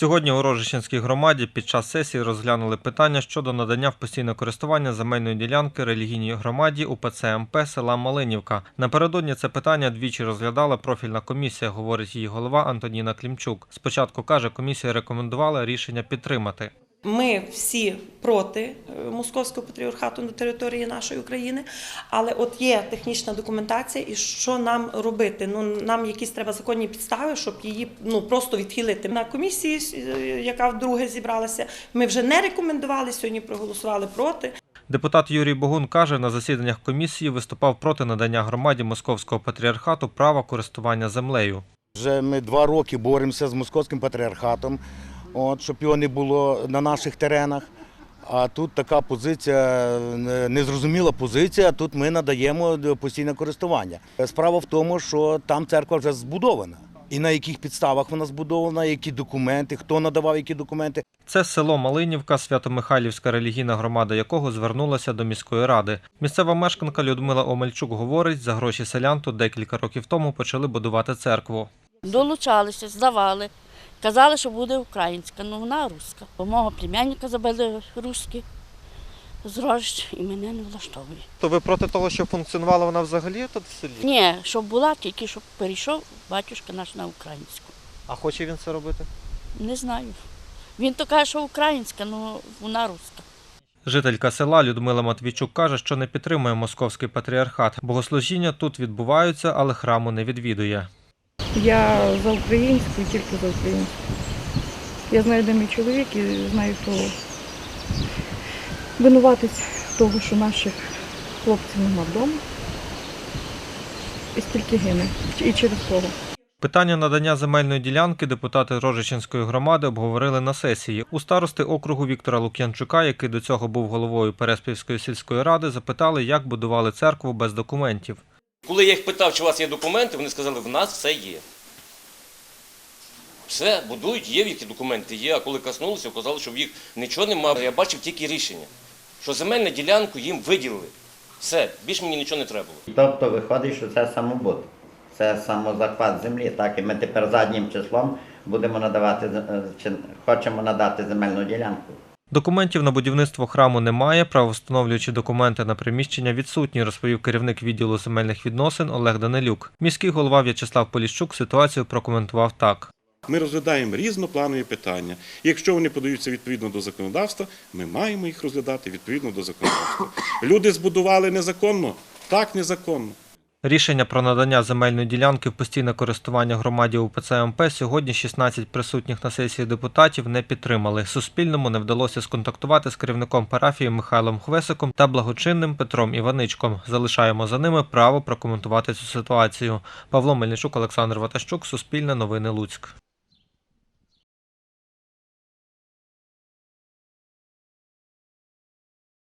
Сьогодні у Рожищенській громаді під час сесії розглянули питання щодо надання в постійне користування земельної ділянки релігійній громаді УПЦ МП села Малинівка. Напередодні це питання двічі розглядала профільна комісія, говорить її голова Антоніна Клімчук. Спочатку каже, комісія рекомендувала рішення підтримати. Ми всі проти е, московського патріархату на території нашої України, але от є технічна документація, і що нам робити? Ну нам якісь треба законні підстави, щоб її ну просто відхилити. На комісії, е, яка вдруге зібралася, ми вже не рекомендували сьогодні. Проголосували проти. Депутат Юрій Богун каже, на засіданнях комісії виступав проти надання громаді московського патріархату права користування землею. Вже ми два роки боремося з московським патріархатом, от, щоб його не було на наших теренах. А тут така позиція, незрозуміла позиція, тут ми надаємо постійне користування. Справа в тому, що там церква вже збудована. І на яких підставах вона збудована, які документи, хто надавав які документи. Це село Малинівка, Свято-Михайлівська релігійна громада якого звернулася до міської ради. Місцева мешканка Людмила Омельчук говорить, за гроші селян тут декілька років тому почали будувати церкву. Долучалися, здавали. Казали, що буде українська, ну вона руська. Бо мого племянника забили русські з Рожищ і мене не влаштовує. То ви проти того, що функціонувала вона взагалі тут в селі? Ні, щоб була, тільки щоб перейшов батюшка наш на українську. А хоче він це робити? Не знаю. Він то каже, що українська, ну вона руська. Жителька села Людмила Матвійчук каже, що не підтримує московський патріархат. Богослужіння тут відбуваються, але храму не відвідує. Я за українську і тільки за українську. Я знаю, де мій чоловік і знаю, хто винуватець того, що наших хлопців нема вдома. І стільки гине. І через кого. Питання надання земельної ділянки депутати Рожичинської громади обговорили на сесії. У старости округу Віктора Лук'янчука, який до цього був головою Переспівської сільської ради, запитали, як будували церкву без документів. Коли я їх питав, чи у вас є документи, вони сказали, в нас все є. Все, будують, є в їх документи, є. А коли коснулися, казали, що в їх нічого немає. Я бачив тільки рішення, що земельну ділянку їм виділили. Все, більше мені нічого не треба було. Тобто виходить, що це самобут, це самозахват землі. Так, і ми тепер заднім числом будемо надавати е, чи хочемо надати земельну ділянку. Документів на будівництво храму немає, правовстановлюючі документи на приміщення відсутні, розповів керівник відділу земельних відносин Олег Данилюк. Міський голова В'ячеслав Поліщук ситуацію прокоментував так. Ми розглядаємо різнопланові питання. Якщо вони подаються відповідно до законодавства, ми маємо їх розглядати відповідно до законодавства. Люди збудували незаконно, так незаконно. Рішення про надання земельної ділянки в постійне користування громаді УПЦ МП сьогодні 16 присутніх на сесії депутатів не підтримали. Суспільному не вдалося сконтактувати з керівником парафії Михайлом Хвесиком та благочинним Петром Іваничком. Залишаємо за ними право прокоментувати цю ситуацію. Павло Мельничук, Олександр Ватащук, Суспільне новини Луцьк.